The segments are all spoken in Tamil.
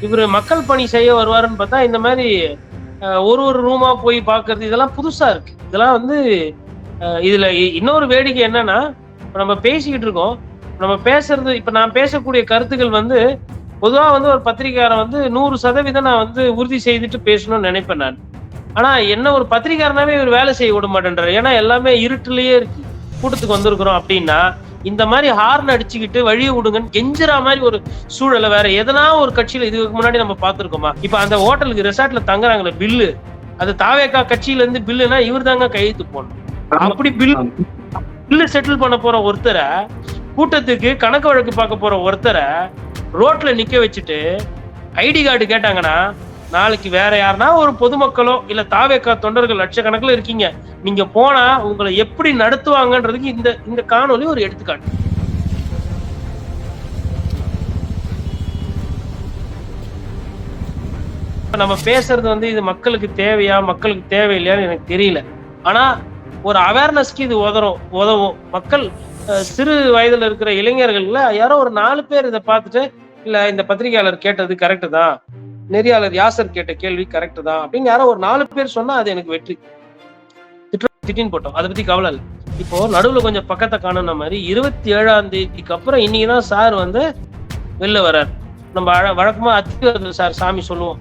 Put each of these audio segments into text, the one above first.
இவர் மக்கள் பணி செய்ய வருவாருன்னு பார்த்தா இந்த மாதிரி ஒரு ஒரு ரூமா போய் பார்க்கறது இதெல்லாம் புதுசா இருக்கு. இதெல்லாம் வந்து இதுல இ- இன்னொரு வேடிக்கை என்னன்னா நம்ம பேசிக்கிட்டு இருக்கோம். நம்ம பேசுறது இப்ப நான் பேசக்கூடிய கருத்துக்கள் வந்து பொதுவா வந்து ஒரு பத்திரிகாரன் வந்து நூறு சதவீதம் நான் வந்து உறுதி செய்துட்டு பேசணும்னு நினைப்பேன் நான். ஆனா என்ன ஒரு பத்திரிகாரனாவே இவர் வேலை செய்ய விட மாட்டேன்றாரு. ஏன்னா எல்லாமே இருட்டுலயே இருக்கு. கூட்டத்துக்கு வந்திருக்கிறோம் அப்படின்னா இந்த மாதிரி ஹார்ன் அடிச்சுக்கிட்டு வழியை விடுங்கன்னு கெஞ்சுற மாதிரி ஒரு சூழலை வேற எதனா ஒரு கட்சியில இதுக்கு முன்னாடி நம்ம பார்த்துருக்கோமா? இப்ப அந்த ஹோட்டலுக்கு ரெசார்ட்ல தங்குறாங்களே பில்லு அது தாவேக்கா கட்சியில இருந்து பில்லுனா இவர் தாங்க கையெழுத்து போடணும். அப்படி பில் பில்லு செட்டில் பண்ண போற ஒருத்தரை கூட்டத்துக்கு கணக்கு வழக்கு பார்க்க போற ஒருத்தரை ரோட்ல நிக்க வச்சுட்டு ஐடி கார்டு கேட்டாங்கன்னா நாளைக்கு வேற யாருன்னா ஒரு பொதுமக்களோ இல்ல தாவேக்கா தொண்டர்கள் லட்சக்கணக்கில் இருக்கீங்க. நீங்க போனா உங்களை எப்படி நடத்துவாங்கன்றதுக்கு இந்த இந்த காணொளி ஒரு எடுத்துக்காட்டு. இப்ப நம்ம பேசுறது வந்து இது மக்களுக்கு தேவையா மக்களுக்கு தேவையில்லையான்னு எனக்கு தெரியல. ஆனா ஒரு அவேர்னஸ்க்கு இது உதறும் உதவும் மக்கள் சிறு வயதுல இருக்கிற இளைஞர்கள்ல யாரோ ஒரு நாலு பேர் இதை பார்த்துட்டு இல்ல இந்த பத்திரிகையாளர் கேட்டது கரெக்டு தான். நெறியாளர் யாசர் கேட்ட கேள்வி கரெக்ட் தான் அப்படின்னு யாரோ ஒரு நாலு பேர் சொன்னா அது எனக்கு வெற்றி. திட்டின்னு போட்டோம். அதை பத்தி கவலை இல்லை. இப்போ நடுவுல கொஞ்சம் பக்கத்தை காணுன மாதிரி இருபத்தி ஏழாம் தேதிக்கு அப்புறம் இன்னைக்கு தான் சார் வந்து வெளில வர்றாரு. நம்ம அழ- வழக்கமா அத்திவரது சார் சாமி சொல்லுவோம்.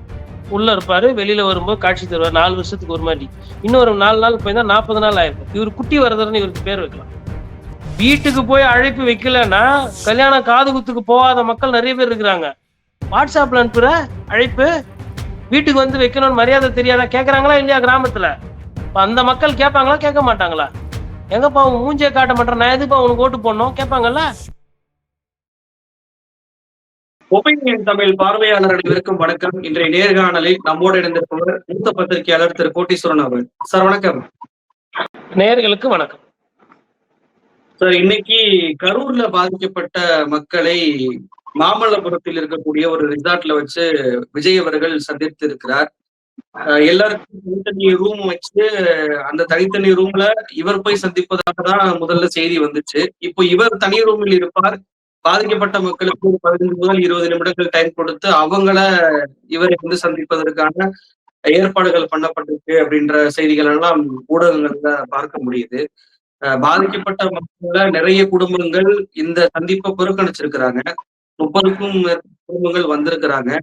உள்ள இருப்பாரு வெளியில வரும்போது காட்சி தருவார். நாலு வருஷத்துக்கு ஒரு மாதிரி. இன்னொரு நாலு நாள் போய் தான் நாற்பது நாள் ஆயிருக்கும். இவர் குட்டி வரதர்னு இவருக்கு பேர் வைக்கலாம். வீட்டுக்கு போய் அழைப்பு வைக்கலன்னா கல்யாண காது குத்துக்கு போகாத மக்கள் நிறைய பேர் இருக்கிறாங்க. வாட்ஸ்அப்ல அனுப்புற அழைப்பு வீட்டுக்கு வந்து வைக்கணும்னு மரியாதை தெரியாதா கேக்குறாங்களா இல்லையா கிராமத்துல? இப்ப அந்த மக்கள் கேட்பாங்களா கேட்க மாட்டாங்களா? எங்கப்பா உன் மூஞ்சே காட்ட மாட்டேன் நான் எதுப்பா உனக்கு ஓட்டு போடணும்? கேட்பாங்கல்ல ஒப்பீனியன் தமிழ் பார்வையாளர் அனைவருக்கும் வணக்கம். இன்றைய நேர்காணலில் நம்மோடு இணைந்திருப்பவர் மூத்த பத்திரிகையாளர் திரு கோட்டீஸ்வரன் அவர்கள். சார் வணக்கம். நேயர்களுக்கு வணக்கம். சார் இன்னைக்கு கரூர்ல பாதிக்கப்பட்ட மக்களை மாமல்லபுரத்தில் இருக்கக்கூடிய ஒரு ரிசார்ட்ல வச்சு விஜய் அவர்கள் சந்தித்து இருக்கிறார் எல்லாருக்கும் தனித்தனி ரூம் வச்சு அந்த தனித்தனி ரூம்ல இவர் போய் சந்திப்பதாக தான் முதல்ல செய்தி வந்துச்சு. இப்போ இவர் தனி ரூமில் இருப்பார். பாதிக்கப்பட்ட மக்களுக்கு ஒரு பதினைந்து முதல் இருபது நிமிடங்கள் டைம் கொடுத்து அவங்கள இவரை வந்து சந்திப்பதற்கான ஏற்பாடுகள் பண்ணப்பட்டிருக்கு அப்படின்ற செய்திகள் எல்லாம் ஊடகங்கள்ல பார்க்க முடியுது. அஹ் பாதிக்கப்பட்ட மக்கள்ல நிறைய குடும்பங்கள் இந்த சந்திப்பை புறக்கணிச்சிருக்கிறாங்க. முப்பதுக்கும் குடும்பங்கள் வந்திருக்கிறாங்க.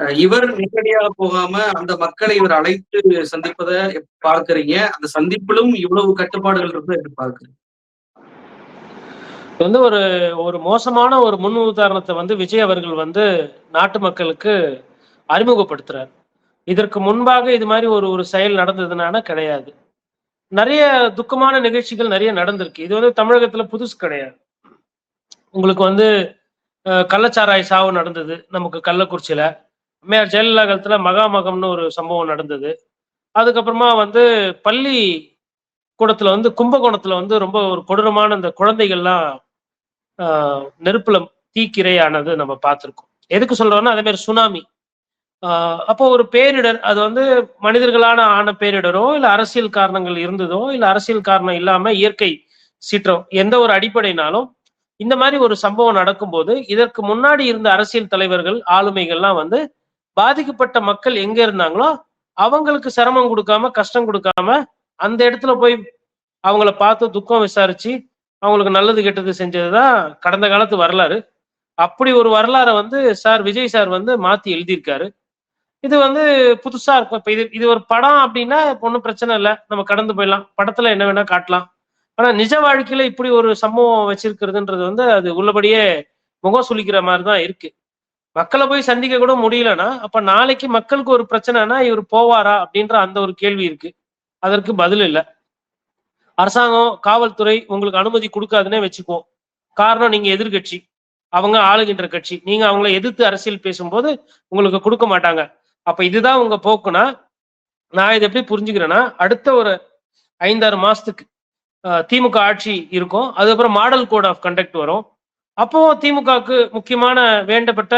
அஹ் இவர் நேரடியாக போகாம அந்த மக்களை இவர் அழைத்து சந்திப்பதை பார்க்கறீங்க. அந்த சந்திப்பிலும் இவ்வளவு கட்டுப்பாடுகள் இருந்து எப்படி பார்க்கறீங்க இது வந்து ஒரு ஒரு மோசமான ஒரு முன் உதாரணத்தை வந்து விஜய் அவர்கள் வந்து நாட்டு மக்களுக்கு அறிமுகப்படுத்துறார். இதற்கு முன்பாக இது மாதிரி ஒரு ஒரு செயல் நடந்ததுனால கிடையாது. நிறைய துக்கமான நிகழ்ச்சிகள் நிறைய நடந்திருக்கு. இது வந்து தமிழகத்துல புதுசு கிடையாது. உங்களுக்கு வந்து கள்ளச்சாராய சாவு நடந்தது நமக்கு கள்ளக்குறிச்சியில. அம்மையார் ஜெயலலிதா காலத்துல மகாமகம்னு ஒரு சம்பவம் நடந்தது. அதுக்கப்புறமா வந்து பள்ளி கூடத்துல வந்து கும்பகோணத்துல வந்து ரொம்ப ஒரு கொடூரமான அந்த குழந்தைகள்லாம் நெருப்புல தீக்கிரையானது நம்ம பார்த்துருக்கோம். எதுக்கு சொல்றோம்னா அதே மாதிரி சுனாமி. அப்போ ஒரு பேரிடர் அது வந்து மனிதர்களான ஆன பேரிடரோ இல்லை அரசியல் காரணங்கள் இருந்ததோ இல்லை அரசியல் காரணம் இல்லாம இயற்கை சீற்றம் எந்த ஒரு அடிப்படைனாலும் இந்த மாதிரி ஒரு சம்பவம் நடக்கும்போது இதற்கு முன்னாடி இருந்த அரசியல் தலைவர்கள் ஆளுமைகள்லாம் வந்து பாதிக்கப்பட்ட மக்கள் எங்க இருந்தாங்களோ அவங்களுக்கு சிரமம் கொடுக்காம கஷ்டம் கொடுக்காம அந்த இடத்துல போய் அவங்கள பார்த்து துக்கம் விசாரிச்சு அவங்களுக்கு நல்லது கெட்டது செஞ்சதுதான் கடந்த காலத்து வரலாறு. அப்படி ஒரு வரலாறை வந்து சார் விஜய் சார் வந்து மாத்தி எழுதியிருக்காரு. இது வந்து புதுசா இருக்கும். இப்ப இது இது ஒரு படம் அப்படின்னா ஒன்றும் பிரச்சனை இல்லை. நம்ம கடந்து போயிடலாம். படத்துல என்ன வேணா காட்டலாம். ஆனா நிஜ வாழ்க்கையில இப்படி ஒரு சம்பவம் வச்சிருக்கிறதுன்றது வந்து அது உள்ளபடியே முகம் சுளிக்கிற மாதிரி தான் இருக்கு. மக்களை போய் சந்திக்க கூட முடியலன்னா அப்ப நாளைக்கு மக்களுக்கு ஒரு பிரச்சனைனா இவர் போவாரா அப்படின்ற அந்த ஒரு கேள்வி இருக்கு. அதற்கு பதில் இல்லை. அரசாங்கம் காவல்துறை உங்களுக்கு அனுமதி கொடுக்காதுன்னே வச்சுக்குவோம். காரணம் நீங்க எதிர்கட்சி. அவங்க ஆளுகின்ற கட்சி. நீங்க அவங்கள எதிர்த்து அரசியல் பேசும்போது உங்களுக்கு கொடுக்க மாட்டாங்க. அப்ப இதுதான் உங்க போக்குனா நான் இதை எப்படி புரிஞ்சுக்கிறேன்னா அடுத்த ஒரு ஐந்தாறு மாசத்துக்கு திமுக ஆட்சி இருக்கும். அதுக்கப்புறம் மாடல் கோட் ஆஃப் கண்டக்ட் வரும். அப்போ திமுகவுக்கு முக்கியமான வேண்டப்பட்ட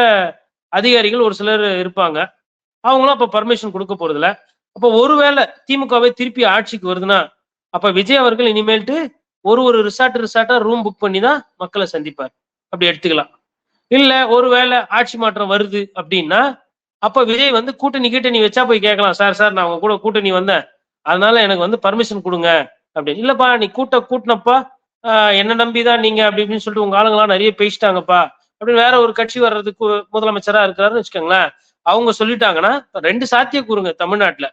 அதிகாரிகள் ஒரு சிலர் இருப்பாங்க. அவங்களும் அப்போ பர்மிஷன் கொடுக்க போறதில்ல. அப்போ ஒருவேளை திமுகவே திருப்பி ஆட்சிக்கு வருதுன்னா அப்ப விஜய் அவர்கள் இனிமேல்ட்டு ஒரு ஒரு ரிசார்ட் ரிசார்ட்டா ரூம் புக் பண்ணி தான் மக்களை சந்திப்பார். அப்படி எடுத்துக்கலாம். இல்ல ஒருவேளை ஆட்சி மாற்றம் வருது அப்படின்னா அப்ப விஜய் வந்து கூட்டணி கீட்டணி வச்சா போய் கேட்கலாம். சார் சார் நான் உங்க கூட கூட்டணி வந்தேன். அதனால எனக்கு வந்து பர்மிஷன் கொடுங்க. அப்படின்னு இல்லப்பா நீ கூட்ட கூட்டினப்பா என்ன நம்பிதான் நீங்க அப்படி இப்படின்னு சொல்லிட்டு உங்க ஆளுங்களாம் நிறைய பேசிட்டாங்கப்பா. அப்படின்னு வேற ஒரு கட்சி வர்றதுக்கு முதலமைச்சரா இருக்கிறாருன்னு வச்சுக்கோங்களேன். அவங்க சொல்லிட்டாங்கன்னா ரெண்டு சாத்திய கூறுங்க தமிழ்நாட்டுல.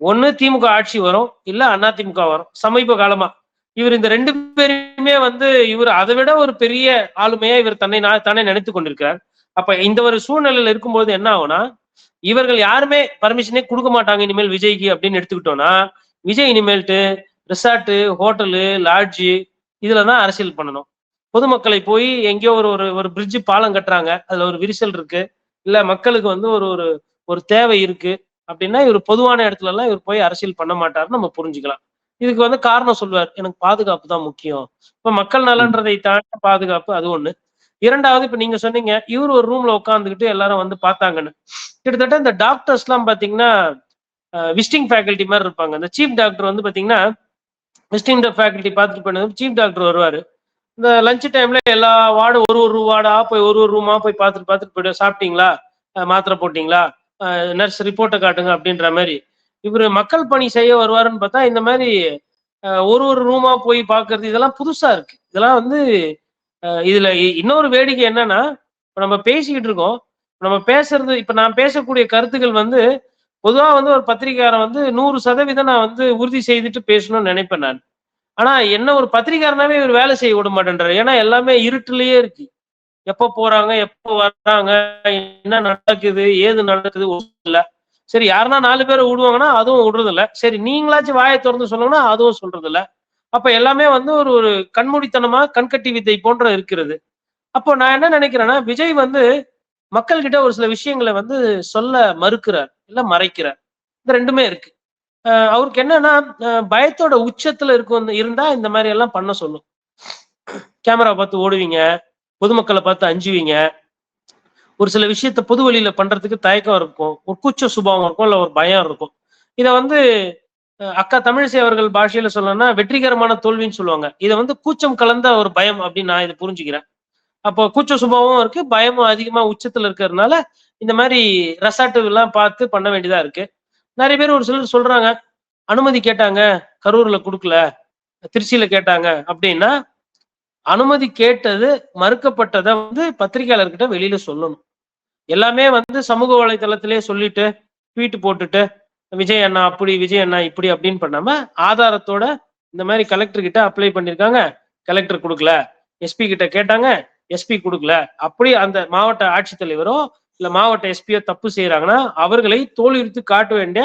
ஒண்ணு திமுக ஆட்சி வரும். இல்ல அண்ணா திமுக வரும். சமீப காலமா. இவர் இந்த ரெண்டு பேருமே வந்து இவர் அதை விட ஒரு பெரிய ஆளுமையா இவர் தன்னை தானே நினைத்து கொண்டிருக்கிறார் அப்ப இந்த ஒரு சூழ்நிலையில இருக்கும்போது என்ன ஆகும்னா இவர்கள் யாருமே பர்மிஷனே கொடுக்க மாட்டாங்க இனிமேல் விஜய்க்கு அப்படின்னு எடுத்துக்கிட்டோம்னா விஜய் இனிமேல்ட்டு ரிசார்ட்டு ஹோட்டலு லாட்ஜு இதில் தான் அரசியல் பண்ணணும். பொதுமக்களை போய் எங்கேயோ ஒரு ஒரு ஒரு பிரிட்ஜ் பாலம் கட்டுறாங்க. அதில் ஒரு விரிசல் இருக்கு. இல்லை மக்களுக்கு வந்து ஒரு ஒரு ஒரு தேவை இருக்கு. அப்படின்னா இவர் பொதுவான இடத்துலலாம் இவர் போய் அரசியல் பண்ண மாட்டாருன்னு நம்ம புரிஞ்சுக்கலாம். இதுக்கு வந்து காரணம் சொல்வார். எனக்கு பாதுகாப்பு தான் முக்கியம். இப்போ மக்கள் நலன்றதை தாண்டி பாதுகாப்பு அது ஒன்று இரண்டாவது இப்ப நீங்க சொன்னீங்க இவர் ஒரு ரூம்ல உட்காந்துக்கிட்டு எல்லாரும் வந்து பார்த்தாங்கன்னு. கிட்டத்தட்ட இந்த டாக்டர்ஸ் எல்லாம் பாத்தீங்கன்னா விசிட்டிங் ஃபேக்கல்ட்டி மாதிரி இருப்பாங்க. இந்த சீஃப் டாக்டர் வந்து பாத்தீங்கன்னா விசிட்டிங் ஃபேக்கல்ட்டி பார்த்துட்டு போனது சீஃப் டாக்டர் வருவார். இந்த லஞ்ச் டைம்ல எல்லா வார்டு ஒரு ஒரு வார்டா போய் ஒரு ஒரு ரூமா போய் பார்த்துட்டு பார்த்துட்டு போயிடுவோம் சாப்பிட்டீங்களா? மாத்திரை போட்டிங்களா? நர்ஸ் ரிப்போர்ட்டை காட்டுங்க அப்படின்ற மாதிரி. இவர் மக்கள் பணி செய்ய வருவாருன்னு பார்த்தா இந்த மாதிரி ஒரு ஒரு ரூமா போய் பார்க்கறது இதெல்லாம் புதுசா இருக்கு. இதெல்லாம் வந்து இதுல இன்னொரு வேடிக்கை என்னன்னா இப்போ நம்ம பேசிக்கிட்டு இருக்கோம். நம்ம பேசுறது இப்ப நான் பேசக்கூடிய கருத்துக்கள் வந்து பொதுவா வந்து ஒரு பத்திரிகையாளர் வந்து நூறு சதவீதம் நான் வந்து உறுதி செய்துட்டு பேசணும்னு நினைப்பேன் நான். ஆனா என்ன ஒரு பத்திரிகாரனாவே இவர் வேலை செய்ய விட மாட்டேன்றாரு. ஏன்னா எல்லாமே இருட்டுலயே இருக்கு. எப்ப போறாங்க எப்போ வர்றாங்க என்ன நடக்குது ஏது நடக்குது இல்ல. சரி யாருன்னா நாலு பேரை விடுவாங்கன்னா அதுவும் விடுறது இல்ல சரி நீங்களாச்சும் வாயை திறந்து சொல்லணும்னா அதுவும் சொல்றது இல்ல அப்ப எல்லாமே வந்து ஒரு ஒரு கண்மூடித்தனமா கண்கட்டி வித்தை போன்ற இருக்கிறது. அப்போ நான் என்ன நினைக்கிறேன்னா விஜய் வந்து மக்கள்கிட்ட ஒரு சில விஷயங்களை வந்து சொல்ல மறுக்கிறார். இல்ல மறைக்கிறார். இந்த ரெண்டுமே இருக்கு. அவருக்கு என்னன்னா பயத்தோட உச்சத்துல இருக்கும் இருந்தா இந்த மாதிரி எல்லாம் பண்ண சொல்லும். கேமரா பார்த்து ஓடுவீங்க பொதுமக்களை பார்த்து அஞ்சுவீங்க. ஒரு சில விஷயத்த பொது வழியில பண்றதுக்கு தயக்கம் இருக்கும். ஒரு கூச்ச சுபாவம் இருக்கும் இல்ல ஒரு பயம் இருக்கும். இத வந்து அக்கா தமிழிசை அவர்கள் பாஷையில சொல்லணும்னா வெற்றிகரமான தோல்வின்னு சொல்லுவாங்க. இதை வந்து கூச்சம் கலந்த ஒரு பயம் அப்படின்னு நான் இதை புரிஞ்சுக்கிறேன். அப்போ கூச்ச சுபாவமும் இருக்கு பயமும் அதிகமா உச்சத்துல இருக்கிறதுனால இந்த மாதிரி ரெசார்ட் எல்லாம் பார்த்து பண்ண வேண்டியதா இருக்கு. நிறைய பேர் ஒரு சிலர் சொல்றாங்க அனுமதி கேட்டாங்க கரூர்ல கொடுக்கல திருச்சியில கேட்டாங்க அப்படின்னா அனுமதி கேட்டது மறுக்கப்பட்டதை வந்து பத்திரிகையாளர்கிட்ட வெளியில சொல்லணும். எல்லாமே வந்து சமூக வலைதளத்திலே சொல்லிட்டு ட்வீட் போட்டுட்டு விஜய் அண்ணா அப்படி விஜய் அண்ணா இப்படி அப்படின்னு பண்ணாம ஆதாரத்தோட இந்த மாதிரி கலெக்டர் கிட்ட அப்ளை பண்ணிருக்காங்க கலெக்டர் கொடுக்கல எஸ்பி கிட்ட கேட்டாங்க எஸ்பி கொடுக்கல. அப்படி அந்த மாவட்ட ஆட்சித்தலைவரோ இல்ல மாவட்ட எஸ்பியோ தப்பு செய்யறாங்கன்னா அவர்களை தோலுரித்து காட்ட வேண்டிய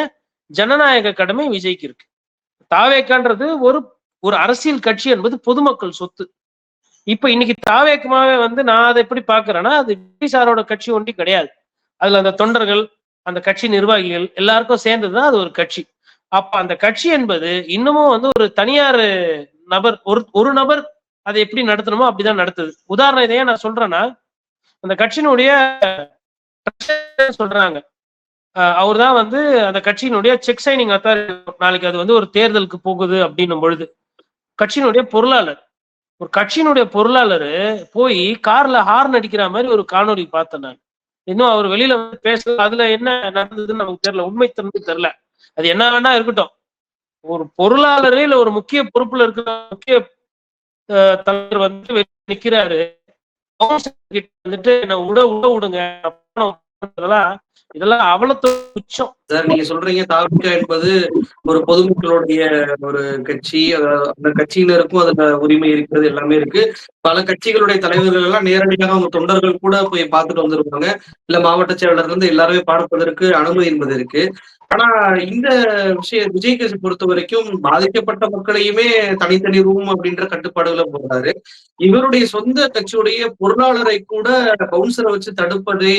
ஜனநாயக கடமை விஜய்க்கு இருக்கு. தாவேக்கான்றது ஒரு ஒரு அரசியல் கட்சி என்பது பொதுமக்கள் சொத்து. இப்ப இன்னைக்கு தாவேக்கமாவே வந்து நான் அதை எப்படி பாக்குறேன்னா அது விஜய் சாரோட கட்சி ஒன்றி கிடையாது. அதுல அந்த தொண்டர்கள் அந்த கட்சி நிர்வாகிகள் எல்லாருக்கும் சேர்ந்ததுதான் அது ஒரு கட்சி. அப்ப அந்த கட்சி என்பது இன்னமும் வந்து ஒரு தனியார் நபர் ஒரு ஒரு நபர் அதை எப்படி நடத்தணுமோ அப்படிதான் நடத்துது. உதாரணம் இதையே நான் சொல்றேன்னா அந்த கட்சியினுடைய சொல்றாங்க. அவர் தான் வந்து அந்த கட்சியினுடைய செக் சைனிங் அத்தாரிட்டி நாளைக்கு அது வந்து ஒரு தேர்தலுக்கு போகுது அப்படின்னும் பொழுது கட்சியினுடைய பொருளாளர் ஒரு கட்சியினுடைய பொருளாளர் போய் கார்ல ஹார்ன் அடிக்கிற மாதிரி ஒரு காணொளி பார்த்தேன் நான். இன்னும் அவர் வெளியில வந்து பேச அதுல என்ன நடந்ததுன்னு நமக்கு தெரியல. உண்மை தன்மை தெரியல. அது என்ன வேணா இருக்கட்டும். ஒரு பொருளாளரே இல்ல ஒரு முக்கிய பொறுப்புல இருக்கிற முக்கிய தலைவர் வந்து நிக்கிறாரு. வந்துட்டு என்ன உட உட விடுங்க இதெல்லாம் இதெல்லாம் அவ்வளவு உச்சம் சார் நீங்க சொல்றீங்க தாவிக என்பது ஒரு பொதுமக்களுடைய ஒரு கட்சி அந்த கட்சியினருக்கும் அதுல உரிமை இருக்கிறது எல்லாமே இருக்கு. பல கட்சிகளுடைய தலைவர்கள் எல்லாம் நேரடியாக அவங்க தொண்டர்கள் கூட போய் பார்த்துட்டு வந்திருப்பாங்க. இல்ல மாவட்ட செயலர் இருந்து எல்லாருமே பார்ப்பதற்கு அனுமதி என்பது இருக்கு. ஆனா இந்த விஷய விஜய்க்கு பொறுத்த வரைக்கும் பாதிக்கப்பட்ட மக்களையுமே தனித்தனி ரூம் அப்படின்ற கட்டுப்பாடுகளை போடுறாரு. இவருடைய சொந்த கட்சியுடைய பொருளாளரை கூட பவுன்சரை வச்சு தடுப்பதை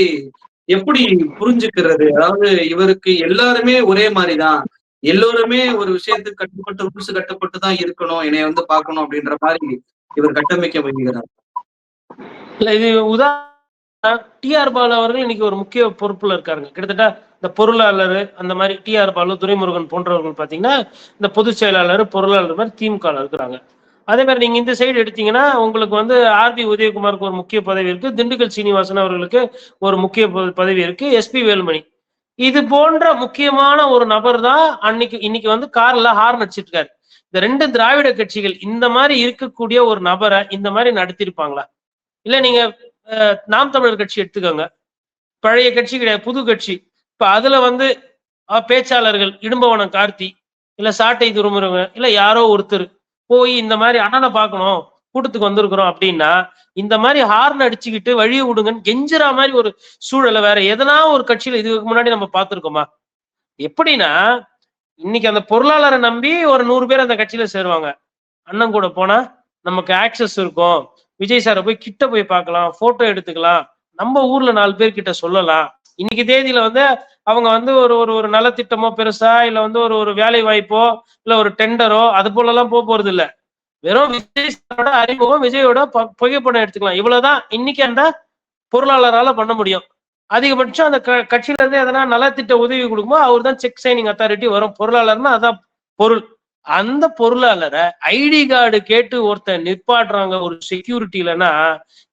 எப்படி புரிஞ்சுக்கிறது? அதாவது இவருக்கு எல்லாருமே ஒரே மாதிரிதான். எல்லோருமே ஒரு விஷயத்துக்கு கட்டுப்பட்டு ரூல்ஸ் கட்டுப்பட்டு தான் இருக்கணும் என்னைய வந்து பார்க்கணும் அப்படின்ற மாதிரி இவர் கட்டமைக்க வைக்கிறார் இல்ல இது உதாரணம் டிஆர் பாலு அவர்கள் இன்னைக்கு ஒரு முக்கிய பொறுப்புல இருக்காருங்க. கிட்டத்தட்ட இந்த பொருளாளர் அந்த மாதிரி டிஆர் பாலு துரைமுருகன் போன்றவர்கள் பாத்தீங்கன்னா இந்த பொதுச் செயலாளர் பொருளாளர் மாதிரி திமுக இருக்கிறாங்க. அதே மாதிரி நீங்க இந்த சைடு எடுத்தீங்கன்னா உங்களுக்கு வந்து ஆர்பி உதயகுமாருக்கு ஒரு முக்கிய பதவி இருக்கு. திண்டுக்கல் சீனிவாசன் அவர்களுக்கு ஒரு முக்கிய ப- பதவி இருக்கு. எஸ்பி வேலுமணி. இது போன்ற முக்கியமான ஒரு நபர் தான் அன்னைக்கு இன்னைக்கு வந்து கார்ல ஹார்ன் அடிச்சிட்டு இருக்காரு இந்த ரெண்டு திராவிட கட்சிகள் இந்த மாதிரி இருக்கக்கூடிய ஒரு நபரை இந்த மாதிரி நடத்திருப்பாங்களா? இல்ல நீங்க நாம் தமிழர் கட்சி எடுத்துக்கோங்க. பழைய கட்சி கிடையாது புது கட்சி. இப்ப அதுல வந்து பேச்சாளர்கள் இடும்பவனம் கார்த்தி இல்ல சாட்டை துருமுருங்க இல்ல யாரோ ஒருத்தர் போய் இந்த மாதிரி அண்ணனை பார்க்கணும் கூட்டத்துக்கு வந்திருக்கிறோம் அப்படின்னா இந்த மாதிரி ஹார்ன் அடிச்சுக்கிட்டு வழியை விடுங்கன்னு கெஞ்சுற மாதிரி ஒரு சூழலை வேற எதனா ஒரு கட்சியில இதுக்கு முன்னாடி நம்ம பார்த்திருக்கோமா? எப்படின்னா இன்னைக்கு அந்த பொருளாளரை நம்பி ஒரு நூறு பேர் அந்த கட்சியில சேருவாங்க. அண்ணன் கூட போனா நமக்கு ஆக்சஸ் இருக்கும். விஜய் சாரை போய் கிட்ட போய் பார்க்கலாம் போட்டோ எடுத்துக்கலாம். நம்ம ஊர்ல நாலு பேர்கிட்ட சொல்லலாம். இன்னைக்கு தேதியில வந்து அவங்க வந்து ஒரு ஒரு ஒரு நலத்திட்டமோ பெருசா இல்ல வந்து ஒரு ஒரு வேலை வாய்ப்போ இல்ல ஒரு டெண்டரோ அது போல எல்லாம் போக போறது இல்ல. வெறும் விஜய் சாரோட அறிமுகம் விஜயோட ப- புகைப்படம் எடுத்துக்கலாம். இவ்வளவுதான். இன்னைக்கு அந்த பொருளாளரால பண்ண முடியும். அதிகபட்சம் அந்த க- கட்சியில இருந்து எதனா நலத்திட்ட உதவி கொடுக்கும்போது அவர் தான் செக் சைனிங் அத்தாரிட்டி வரும். பொருளாளர்னா அதான் பொருள். அந்த பொருளாளர ஐடி கார்டு கேட்டு ஒருத்தன் நிற்பாட்டுறாங்க ஒரு செக்யூரிட்டிலனா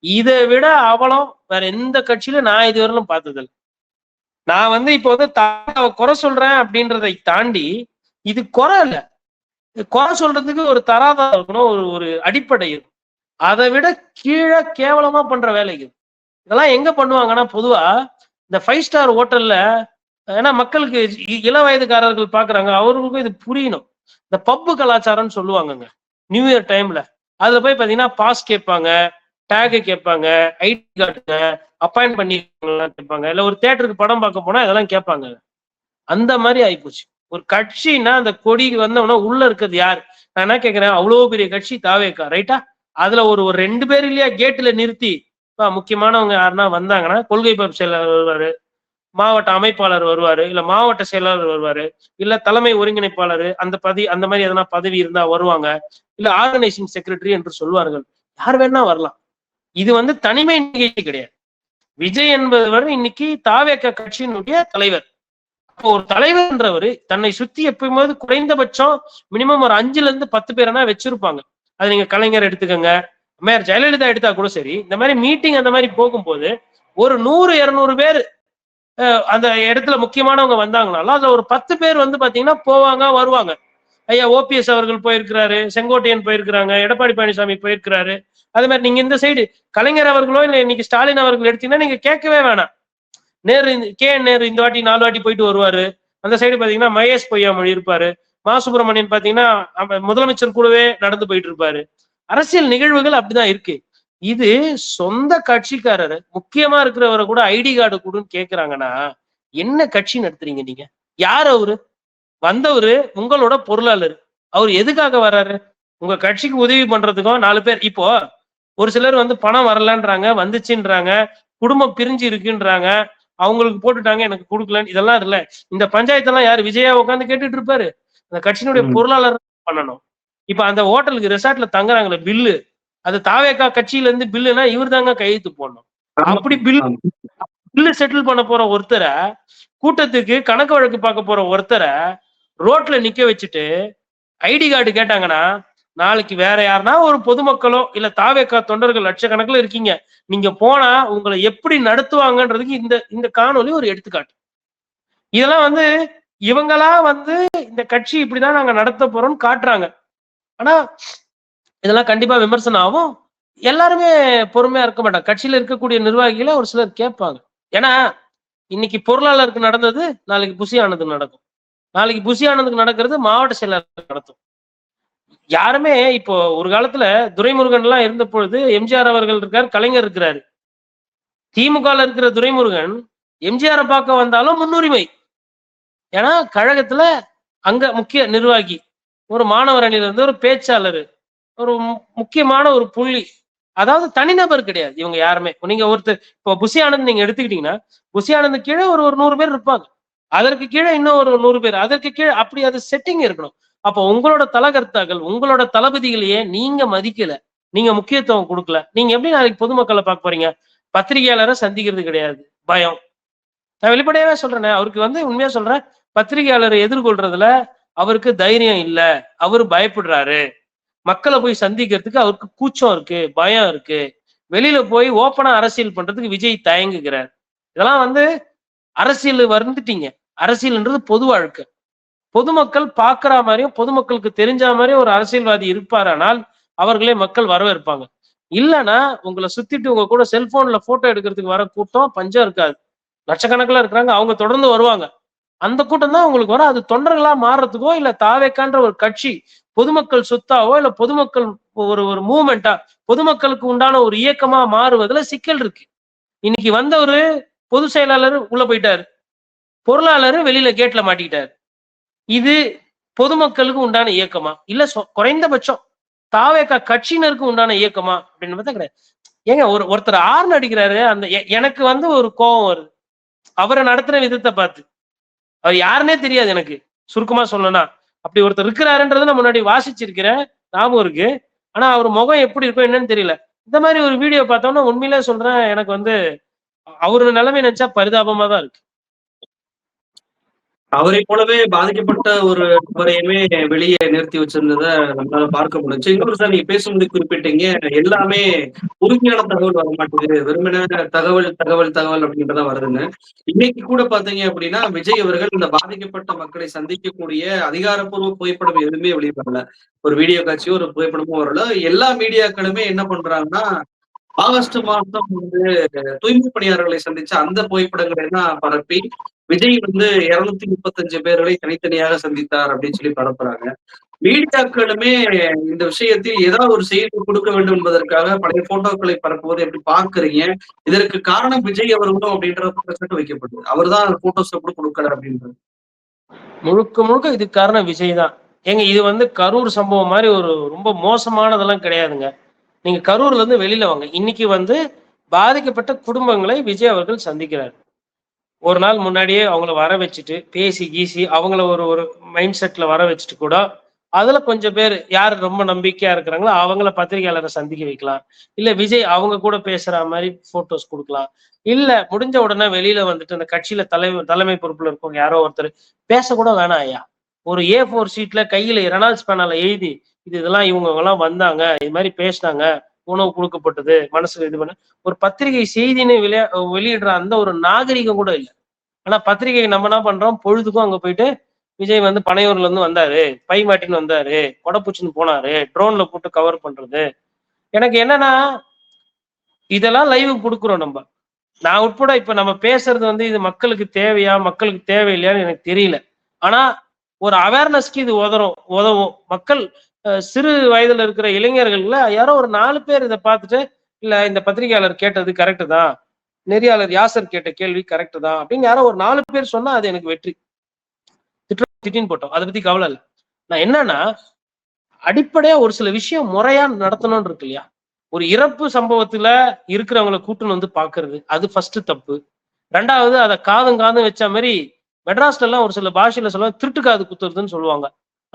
இதை விட அவலம் வேற எந்த கட்சியில நான் இதுவரையிலும் பார்த்ததில்லை. நான் வந்து இப்போ வந்து தாத்தாவை குறை சொல்றேன் அப்படின்றதை தாண்டி இது குறை இல்ல. இது குறை சொல்றதுக்கு ஒரு தராதா இருக்கணும் ஒரு ஒரு அடிப்படை இருக்கும். அதை விட கீழே கேவலமா பண்ற வேலை இது இதெல்லாம் எங்க பண்ணுவாங்கன்னா பொதுவா இந்த ஃபைவ் ஸ்டார் ஹோட்டல்ல ஏன்னா மக்களுக்கு இள வயதுக்காரர்கள் பாக்குறாங்க அவர்களுக்கும் இது புரியணும். இந்த பப்பு கலாச்சாரம்னு சொல்லுவாங்கங்க. நியூ இயர் டைம்ல அதுல போய் பாத்தீங்கன்னா பாஸ் கேட்பாங்க டேகு கேட்பாங்க ஐடி கார்டுங்க அப்பாயின் பண்ணி கேட்பாங்க. இல்ல ஒரு தேட்டருக்கு படம் பார்க்க போனா இதெல்லாம் கேட்பாங்க. அந்த மாதிரி ஆயிப்போச்சு. ஒரு கட்சின்னா அந்த கொடிக்கு வந்தவனா உள்ள இருக்கிறது யார்? நான் என்ன கேக்குறேன் அவ்வளவு பெரிய கட்சி தாவேக்கா ரைட்டா அதுல ஒரு ஒரு ரெண்டு பேர் இல்லையா? கேட்டுல நிறுத்தி. முக்கியமானவங்க யாருன்னா வந்தாங்கன்னா கொள்கை பரப்பு செயலாளர் மாவட்ட அமைப்பாளர் வருவாரு இல்ல மாவட்ட செயலாளர் வருவாரு இல்ல தலைமை ஒருங்கிணைப்பாளர் அந்த பதவி அந்த மாதிரி எதனா பதவி இருந்தா வருவாங்க இல்ல ஆர்கனைசிங் செக்ரட்டரி என்று சொல்வார்கள் யார் வேணா வரலாம். இது வந்து தனிமை நிகழ்ச்சி கிடையாது. விஜய் என்பவர் இன்னைக்கு தாவேக்க கட்சியினுடைய தலைவர். அப்போ ஒரு தலைவர்ன்றவர் தன்னை சுத்தி எப்பயும்போது குறைந்தபட்சம் மினிமம் ஒரு அஞ்சுல இருந்து பத்து பேரனா வச்சிருப்பாங்க. அது நீங்க கலைஞர் எடுத்துக்கோங்க மேயர் ஜெயலலிதா எடுத்தா கூட சரி இந்த மாதிரி மீட்டிங் அந்த மாதிரி போகும்போது ஒரு நூறு இருநூறு பேர் அந்த இடத்துல முக்கியமானவங்க வந்தாங்கனாலும் அதுல ஒரு பத்து பேர் வந்து பாத்தீங்கன்னா போவாங்க வருவாங்க. ஐயா ஓபிஎஸ் அவர்கள் போயிருக்கிறாரு செங்கோட்டையன் போயிருக்கிறாங்க எடப்பாடி பழனிசாமி போயிருக்கிறாரு. அது மாதிரி நீங்க இந்த சைடு கலைஞர் அவர்களோ இல்ல இன்னைக்கு ஸ்டாலின் அவர்கள் எடுத்தீங்கன்னா நீங்க கேட்கவே வேணாம். நேரு கே என் நேரு இந்த வாட்டி நாலு வாட்டி போயிட்டு வருவாரு. அந்த சைடு பாத்தீங்கன்னா மகேஷ் பொய்யாமொழி இருப்பாரு. மா சுப்பிரமணியன் பாத்தீங்கன்னா முதலமைச்சர் கூடவே நடந்து போயிட்டு இருப்பாரு. அரசியல் நிகழ்வுகள் அப்படிதான் இருக்கு. இது சொந்த கட்சிக்காரர் முக்கியமா இருக்கிறவரை கூட ஐடி கார்டு கொடுன்னு கேக்குறாங்கன்னா என்ன கட்சி நடத்துறீங்க நீங்க? யார் அவரு? வந்தவரு உங்களோட பொருளாளர். அவர் எதுக்காக வர்றாரு? உங்க கட்சிக்கு உதவி பண்றதுக்கும் நாலு பேர். இப்போ ஒரு சிலர் வந்து பணம் வரலன்றாங்க வந்துச்சுன்றாங்க குடும்பம் பிரிஞ்சு இருக்குன்றாங்க அவங்களுக்கு போட்டுட்டாங்க எனக்கு கொடுக்கலன்னு இதெல்லாம் இல்ல. இந்த பஞ்சாயத்தெல்லாம் யாரு? விஜயா உட்காந்து கேட்டுட்டு இருப்பாரு. அந்த கட்சியினுடைய. பொருளாளர் பண்ணணும். இப்ப அந்த ஹோட்டலுக்கு ரெசார்ட்ல தங்குறாங்களே பில்லு. அது தாவேக்கா கட்சியில இருந்து பில்லுனா இவர் தாங்க கையெழுத்து போடணும். அப்படி பில். பில்லு செட்டில் பண்ண போற ஒருத்தரை கூட்டத்துக்கு கணக்கு வழக்கு பார்க்க போற ஒருத்தரை ரோட்ல நிக்க வச்சுட்டு ஐடி கார்டு கேட்டாங்கன்னா நாளைக்கு வேற யாருன்னா ஒரு பொதுமக்களோ இல்ல தாவேக்கா தொண்டர்கள் லட்சக்கணக்கில் இருக்கீங்க. நீங்க போனா உங்களை எப்படி நடத்துவாங்கன்றதுக்கு இந்த இந்த காணொளி ஒரு எடுத்துக்காட்டு. இதெல்லாம் வந்து இவங்களா வந்து இந்த கட்சி இப்படிதான் நாங்க நடத்த போறோம்னு காட்டுறாங்க. ஆனா இதெல்லாம் கண்டிப்பா விமர்சனம் ஆகும். எல்லாருமே பொறுமையா இருக்க மாட்டாங்க. கட்சியில இருக்கக்கூடிய நிர்வாகிகளை ஒரு சிலர் கேட்பாங்க. ஏன்னா இன்னைக்கு பொருளாளருக்கு நடந்தது நாளைக்கு புசி நடக்கும். நாளைக்கு புசியானதுக்கு நடக்கிறது மாவட்ட செயலாளர் நடத்தும். யாருமே இப்போ ஒரு காலத்துல துரைமுருகன் எல்லாம் இருந்த பொழுது எம்ஜிஆர் அவர்கள் இருக்கார் கலைஞர் இருக்கிறாரு. திமுக இருக்கிற துரைமுருகன் எம்ஜிஆரை பார்க்க வந்தாலும் முன்னுரிமை. ஏன்னா கழகத்துல அங்க முக்கிய நிர்வாகி ஒரு மாணவர் அணியில இருந்து ஒரு பேச்சாளர். ஒரு முக்கியமான ஒரு புள்ளி. அதாவது தனிநபர் கிடையாது இவங்க யாருமே. நீங்க ஒருத்தர் இப்போ புசி ஆனந்த் நீங்க எடுத்துக்கிட்டீங்கன்னா புசி ஆனந்த் கீழே ஒரு ஒரு நூறு பேர் இருப்பாங்க. அதற்கு கீழே இன்னும் ஒரு நூறு பேர். அதற்கு கீழே அப்படி அது செட்டிங் இருக்கணும். அப்போ உங்களோட தலகர்த்தாக்கள் உங்களோட தளபதிகளையே நீங்க மதிக்கல? நீங்க முக்கியத்துவம் கொடுக்கல? நீங்க எப்படி நாளைக்கு பொதுமக்களை பார்க்க போறீங்க? பத்திரிகையாளரை சந்திக்கிறது கிடையாது. பயம். நான் வெளிப்படையாவே சொல்றேனே அவருக்கு வந்து உண்மையா சொல்றேன் பத்திரிகையாளரை எதிர்கொள்றதுல அவருக்கு தைரியம் இல்லை. அவரு பயப்படுறாரு. மக்களை போய் சந்திக்கிறதுக்கு அவருக்கு கூச்சம் இருக்கு பயம் இருக்கு. வெளியில போய் ஓப்பனா அரசியல் பண்றதுக்கு விஜய் தயங்குகிறார். இதெல்லாம் வந்து அரசியல் வந்துட்டீங்க அரசியல்ன்றது பொது வாழ்க்கை. பொதுமக்கள் பாக்குற மாதிரியும் பொதுமக்களுக்கு தெரிஞ்ச மாதிரியும் ஒரு அரசியல்வாதி இருப்பாரானால் அவர்களே மக்கள் வரவேற்பாங்க. இல்லைன்னா உங்களை சுத்திட்டு உங்க கூட செல்போன்ல போட்டோ எடுக்கிறதுக்கு வர கூட்டம் பஞ்சம் இருக்காது. லட்சக்கணக்கில் இருக்கிறாங்க அவங்க தொடர்ந்து வருவாங்க. அந்த கூட்டம் தான் உங்களுக்கு வரும். அது தொண்டர்களா மாறுறதுக்கோ இல்ல தாவேக்கான்ற ஒரு கட்சி பொதுமக்கள் சொத்தாவோ இல்ல பொதுமக்கள் ஒரு ஒரு மூவ்மெண்டா பொதுமக்களுக்கு உண்டான ஒரு இயக்கமா மாறுவதுல சிக்கல் இருக்கு. இன்னைக்கு வந்த ஒரு பொது செயலாளர் உள்ள போயிட்டாரு. பொருளாளர் வெளியில கேட்ல மாட்டிக்கிட்டாரு. இது பொதுமக்களுக்கு உண்டான இயக்கமா? இல்ல சொ- குறைந்தபட்சம் தாவேக்கா கட்சியினருக்கு உண்டான இயக்கமா? அப்படின்னு பார்த்தா கிடையாது. ஏங்க ஒரு ஒருத்தர் ஆர்ன் அடிக்கிறாரு அந்த எனக்கு வந்து ஒரு கோபம் வருது. அவரை நடத்துற விதத்தை பார்த்து. அவர் யாருன்னே தெரியாது எனக்கு. சுருக்கமா சொல்லணும்னா அப்படி ஒருத்தர் இருக்கிறாருன்றது நான் முன்னாடி வாசிச்சிருக்கிறேன் ஞாபகம் இருக்கு. ஆனா அவர் முகம் எப்படி இருக்கும் என்னன்னு தெரியல. இந்த மாதிரி ஒரு வீடியோ பார்த்தோம்னா உண்மையிலே சொல்றேன் எனக்கு வந்து அவரு நிலைமை நினைச்சா பரிதாபமா தான் இருக்கு. அவரை போலவே பாதிக்கப்பட்ட ஒரு நபரையுமே வெளியே நிறுத்தி வச்சிருந்ததை நம்மளால பார்க்க முடிஞ்சு. இன்னொரு சார் நீங்க பேசும்போது குறிப்பிட்டீங்க எல்லாமே உறுதியான தகவல் வர மாட்டேங்குது. வெறுமனே தகவல் தகவல் தகவல் அப்படின்றத வருதுன்னு. இன்னைக்கு கூட பாத்தீங்க அப்படின்னா விஜய் அவர்கள் இந்த பாதிக்கப்பட்ட மக்களை சந்திக்கக்கூடிய அதிகாரப்பூர்வ புகைப்படம் எதுவுமே வெளியிடல. ஒரு வீடியோ காட்சியோ ஒரு புகைப்படமோ வரல. எல்லா மீடியாக்களுமே என்ன பண்றாங்கன்னா ஆகஸ்ட் மாதம் வந்து தூய்மை பணியாளர்களை சந்திச்ச அந்த புகைப்படங்களை தான் பரப்பி விஜய் வந்து இருநூத்தி முப்பத்தஞ்சு பேர்களை தனித்தனியாக சந்தித்தார் அப்படின்னு சொல்லி பரப்புறாங்க. மீடியாக்களுமே இந்த விஷயத்தில் ஏதாவது ஒரு செய்தி கொடுக்க வேண்டும் என்பதற்காக பழைய போட்டோக்களை பரப்புவதை எப்படி பாக்குறீங்க இதற்கு காரணம் விஜய் அவர்களும் அப்படின்ற குற்றச்சாட்டு வைக்கப்படுது அவர் தான் போட்டோஸ் கூட கொடுக்கல அப்படின்றது. முழுக்க முழுக்க இதுக்கு காரணம் விஜய் தான். ஏங்க இது வந்து கரூர் சம்பவம் மாதிரி ஒரு ரொம்ப மோசமானதெல்லாம் கிடையாதுங்க. நீங்க கரூர்ல இருந்து வெளியில வாங்க. இன்னைக்கு வந்து பாதிக்கப்பட்ட குடும்பங்களை விஜய் அவர்கள் சந்திக்கிறார். ஒரு நாள் முன்னாடியே அவங்கள வர வச்சுட்டு பேசி கீசி அவங்கள ஒரு ஒரு மைண்ட் செட்ல வர வச்சுட்டு கூட அதுல கொஞ்சம் பேர் யார் ரொம்ப நம்பிக்கையா இருக்கிறாங்களோ அவங்கள பத்திரிகையாளரை சந்திக்க வைக்கலாம். இல்ல விஜய் அவங்க கூட பேசுற மாதிரி போட்டோஸ் கொடுக்கலாம். இல்ல முடிஞ்ச உடனே வெளியில வந்துட்டு அந்த கட்சியில தலைமை தலைமை பொறுப்புல இருக்கவங்க யாரோ ஒருத்தர் பேசக்கூட வேணாம் ஐயா. ஒரு ஏ ஃபோர் ஷீட்ல கையில ரெனால்ஸ் பேனால எழுதி இது இதெல்லாம் இவங்க எல்லாம் வந்தாங்க. இது மாதிரி பேசினாங்க. உணவு கொடுக்கப்பட்டது மனசுல இது பண்ண ஒரு பத்திரிகை செய்தின்னு வெளிய வெளியிடுற அந்த ஒரு நாகரிகம் கூட இல்லை. ஆனா பத்திரிகை நம்ம என்ன பண்றோம்? பொழுதுக்கும் அங்க போயிட்டு விஜய் வந்து பனையூர்ல இருந்து வந்தாரு. பை மாட்டின்னு வந்தாரு. கொடப்பூச்சின்னு போனாரு. ட்ரோன்ல போட்டு கவர் பண்றது. எனக்கு என்னன்னா இதெல்லாம் லைவ் கொடுக்குறோம் நம்ம. நான் உட்பட இப்ப நம்ம பேசுறது வந்து இது மக்களுக்கு தேவையா மக்களுக்கு தேவையில்லையான்னு எனக்கு தெரியல. ஆனா ஒரு அவேர்னஸ்க்கு இது உதவும் உதவும். மக்கள் சிறு வயதுல இருக்கிற இளைஞர்கள்ல யாரோ ஒரு நாலு பேர் இதை பார்த்துட்டு இல்ல இந்த பத்திரிகையாளர் கேட்டது கரெக்டு தான். நெறியாளர் யாசர் கேட்ட கேள்வி கரெக்டு தான். அப்படின்னு யாரோ ஒரு நாலு பேர் சொன்னா அது எனக்கு வெற்றி. திட்டம் திட்டின்னு போட்டோம். அதை பத்தி கவலை இல்லை. நான் என்னன்னா அடிப்படையா ஒரு சில விஷயம் முறையா நடத்தணும்னு இருக்கு இல்லையா? ஒரு இறப்பு சம்பவத்துல இருக்கிறவங்களை கூட்டுன்னு வந்து பாக்குறது அது ஃபர்ஸ்ட் தப்பு. ரெண்டாவது அதை காதும் காதும் வச்ச மாதிரி மெட்ராஸ்ல எல்லாம் ஒரு சில பாஷையில சொல்லுவாங்க திருட்டு காது குத்துறதுன்னு சொல்லுவாங்க.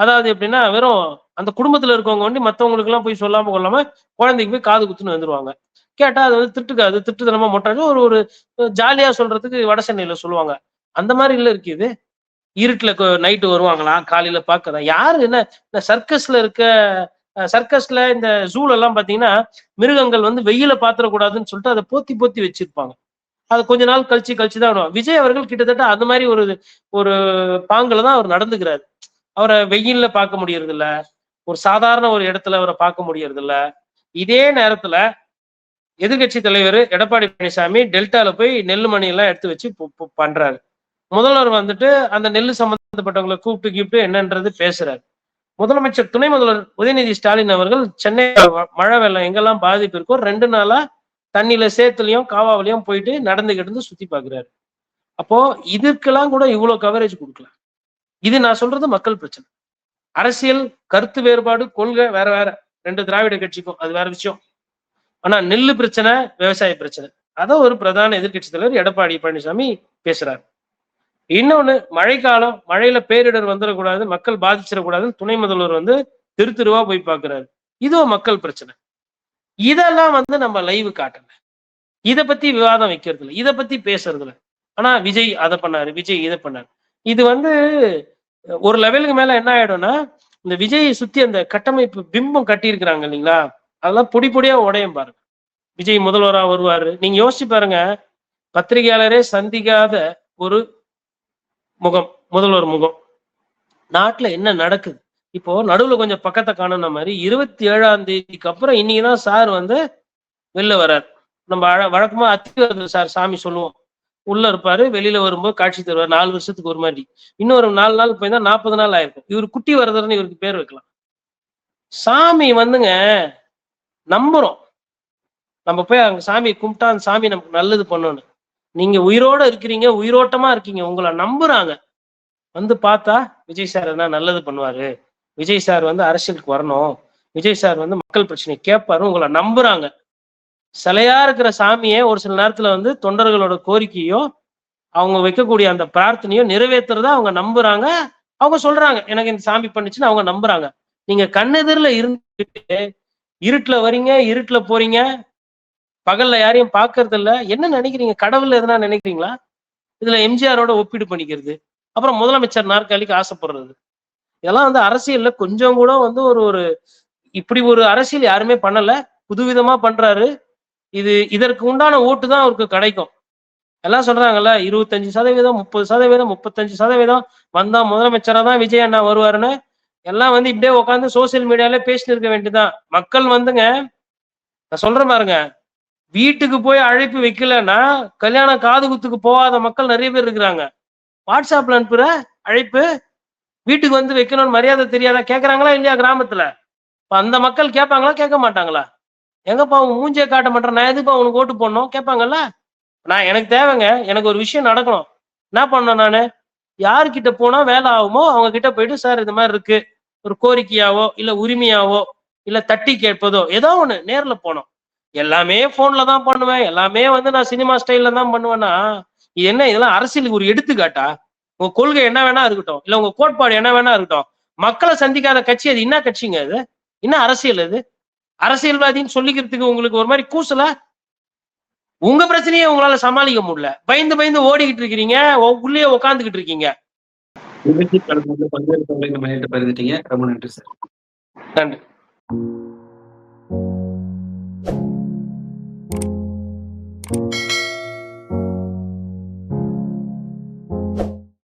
அதாவது எப்படின்னா வெறும் அந்த குடும்பத்துல இருக்கவங்க வந்து மற்றவங்களுக்கு எல்லாம் போய் சொல்லாம கொள்ளாம குழந்தைக்கு போய் காது குத்துன்னு வந்துருவாங்க. கேட்டா அது வந்து திட்டுக்காது காது திருட்டுத்தனமா மொட்டாச்சு ஒரு ஒரு ஜாலியா சொல்றதுக்கு வட சென்னையில சொல்லுவாங்க. அந்த மாதிரி இல்ல இருக்கு இது. இருட்டுல நைட்டு வருவாங்களா? காலையில பார்க்கதான் யாரு என்ன இந்த சர்க்கஸ்ல இருக்க சர்க்கஸ்ல இந்த ஜூல எல்லாம் பாத்தீங்கன்னா மிருகங்கள் வந்து வெயில பாத்திரக்கூடாதுன்னு சொல்லிட்டு அதை போத்தி போத்தி வச்சிருப்பாங்க. அது கொஞ்ச நாள் கழிச்சு கழிச்சு தான் விஜய் அவர்கள் கிட்டத்தட்ட அந்த மாதிரி ஒரு ஒரு பாங்குல தான் அவர் நடந்துக்கிறாரு. அவரை வெயில்ல பார்க்க முடியறது இல்ல ஒரு சாதாரண ஒரு இடத்துல அவரை பார்க்க முடியறது இல்ல இதே நேரத்துல எதிர்கட்சி தலைவர் எடப்பாடி பழனிசாமி டெல்டால போய் நெல்லு மணி எல்லாம் எடுத்து வச்சு பண்றாரு. முதல்வர் வந்துட்டு அந்த நெல்லு சம்பந்தப்பட்டவங்களை கூப்பிட்டு கூப்பிட்டு என்னன்றது பேசுறாரு. முதலமைச்சர் துணை முதல்வர் உதயநிதி ஸ்டாலின் அவர்கள் சென்னை மழை வெள்ளம் எங்கெல்லாம் பாதிப்பு இருக்கோ ரெண்டு நாளா தண்ணியில சேத்துலயும் காவாவிலையும் போயிட்டு நடந்து கிடந்து சுத்தி பாக்குறாரு. அப்போ இதுக்கெல்லாம் கூட இவ்வளவு கவரேஜ் கொடுக்கலாம் இது நான் சொல்றது மக்கள் பிரச்சனை. அரசியல் கருத்து வேறுபாடு கொள்கை வேற வேற. ரெண்டு திராவிட கட்சிக்கும் அது வேற விஷயம். ஆனா நெல்லு பிரச்சனை விவசாய பிரச்சனை. அத ஒரு பிரதான எதிர்க்கட்சி தலைவர் எடப்பாடி பழனிசாமி பேசுறாரு. இன்னொன்னு மழைக்காலம் மழையில பேரிடர் வந்துடக்கூடாது மக்கள் பாதிச்சிடக்கூடாதுன்னு துணை முதல்வர் வந்து திரு திருவா போய் பாக்குறாரு. இதுவும் மக்கள் பிரச்சனை. இதெல்லாம் வந்து நம்ம லைவ் காட்டல. இதை பத்தி விவாதம் வைக்கிறது இல்லை இதை பத்தி பேசுறது இல்லை ஆனா விஜய் அதை பண்ணாரு விஜய் இதை பண்ணாரு. இது வந்து ஒரு லெவலுக்கு மேல என்ன ஆயிடும்னா இந்த விஜயை சுத்தி அந்த கட்டமைப்பு பிம்பம் கட்டியிருக்கிறாங்க இல்லைங்களா? அதெல்லாம் பொடி பொடியா உடையும் பாருங்க. விஜய் முதல்வரா வருவாரு. நீங்க யோசிச்சு பாருங்க. பத்திரிகையாளரே சந்திக்காத ஒரு முகம் முதல்வர் முகம். நாட்டுல என்ன நடக்குது? இப்போ நடுவுல கொஞ்சம் பக்கத்தை காணுன மாதிரி இருபத்தி ஏழாம் தேதிக்கு அப்புறம் இன்னைக்குதான் சார் வந்து வெளில வர்றார். நம்ம வழக்கமா அத்தி சார் சாமி சொல்லுவோம். உள்ள இருப்பாரு வெளியில வரும்போது காட்சி தருவார். நாலு வருஷத்துக்கு ஒரு மாதிரி. இன்னொரு நாலு நாள் போய் தான் நாற்பது நாள் ஆயிருக்கும். இவர் குட்டி வரதர்னு இவருக்கு பேர் வைக்கலாம். சாமி வந்துங்க நம்புறோம். நம்ம போய் அங்க சாமியை கும்பிட்டா அந்த சாமி நமக்கு நல்லது பண்ணணும் நீங்க உயிரோட இருக்கிறீங்க உயிரோட்டமா இருக்கீங்க. உங்களை நம்புறாங்க. வந்து பார்த்தா விஜய் சார் என்ன நல்லது பண்ணுவாரு? விஜய் சார் வந்து அரசியலுக்கு வரணும். விஜய் சார் வந்து மக்கள் பிரச்சனை கேட்பாரு உங்களை நம்புறாங்க. சிலையா இருக்கிற சாமியை ஒரு சில நேரத்துல வந்து தொண்டர்களோட கோரிக்கையோ அவங்க வைக்கக்கூடிய அந்த பிரார்த்தனையோ நிறைவேற்றுறதா அவங்க நம்புறாங்க. அவங்க சொல்றாங்க எனக்கு இந்த சாமி பண்ணுச்சுன்னு அவங்க நம்புறாங்க. நீங்க கண்ணெதிரில் இருந்துட்டு இருட்டுல வரீங்க இருட்டுல போறீங்க பகல்ல யாரையும் பார்க்கறது இல்ல என்ன நினைக்கிறீங்க? கடவுள் எதனா நினைக்கிறீங்களா? இதுல எம்ஜிஆரோட ஒப்பீடு பண்ணிக்கிறது அப்புறம் முதலமைச்சர் நாற்காலிக்கு ஆசைப்படுறது. இதெல்லாம் வந்து அரசியல்ல கொஞ்சம் கூட வந்து ஒரு ஒரு இப்படி ஒரு அரசியல் யாருமே பண்ணல. புதுவிதமா பண்றாரு. இது இதற்கு உண்டான ஓட்டு தான் அவருக்கு கிடைக்கும். எல்லாம் சொல்றாங்கல்ல இருபத்தஞ்சு சதவீதம் முப்பது சதவீதம் முப்பத்தஞ்சு சதவீதம் வந்தா முதலமைச்சரா தான் விஜய் அண்ணா வருவாருன்னு எல்லாம் வந்து இப்படியே உட்காந்து சோசியல் மீடியால பேசிட்டு இருக்க வேண்டியதுதான். மக்கள் வந்துங்க நான் சொல்றேன் பாருங்க வீட்டுக்கு போய் அழைப்பு வைக்கலன்னா கல்யாணம் காது குத்துக்கு போகாத மக்கள் நிறைய பேர் இருக்கிறாங்க. வாட்ஸ்அப்ல அனுப்புற அழைப்பு வீட்டுக்கு வந்து வைக்கணும்னு மரியாதை தெரியாதா கேட்கறாங்களா இல்லையா கிராமத்துல? இப்ப அந்த மக்கள் கேட்பாங்களா கேட்க மாட்டாங்களா? எங்கப்பா அவன் மூஞ்சியை காட்ட மாட்டேன்? நான் எதுப்பா அவனுக்கு ஓட்டு போடணும்? கேட்பாங்கல்ல? நான் எனக்கு தேவைங்க. எனக்கு ஒரு விஷயம் நடக்கணும். என்ன பண்ணணும் நான்? யாருக்கிட்ட போனா வேலை ஆகுமோ அவங்க கிட்ட போயிட்டு சார் இது மாதிரி இருக்கு. ஒரு கோரிக்கையாவோ இல்ல உரிமையாவோ இல்ல தட்டி கேட்பதோ ஏதோ ஒண்ணு நேர்ல போனோம் எல்லாமே போன்ல தான் பண்ணுவேன். எல்லாமே வந்து நான் சினிமா ஸ்டைல்ல தான் பண்ணுவேன்னா இது என்ன? இதெல்லாம் அரசியலுக்கு ஒரு எடுத்துக்காட்டா? உங்க கொள்கை என்ன வேணா இருக்கட்டும். இல்ல உங்க கோட்பாடு என்ன வேணா இருக்கட்டும். மக்களை சந்திக்காத கட்சி அது என்ன கட்சிங்க அது என்ன அரசியல் அது அரசியல்வாதின்னு சொல்லிக்கிறதுக்கு உங்களுக்கு ஒரு மாதிரி கூசல? உங்க பிரச்சனையை உங்களால சமாளிக்க முடியல. பயந்து பயந்து ஓடிக்கிட்டு இருக்கிறீங்க. உள்ளே உட்காந்துக்கிட்டு இருக்கீங்க. பல்வேறு நம்ம பகிர்ந்துட்டீங்க ரொம்ப நன்றி சார். நன்றி.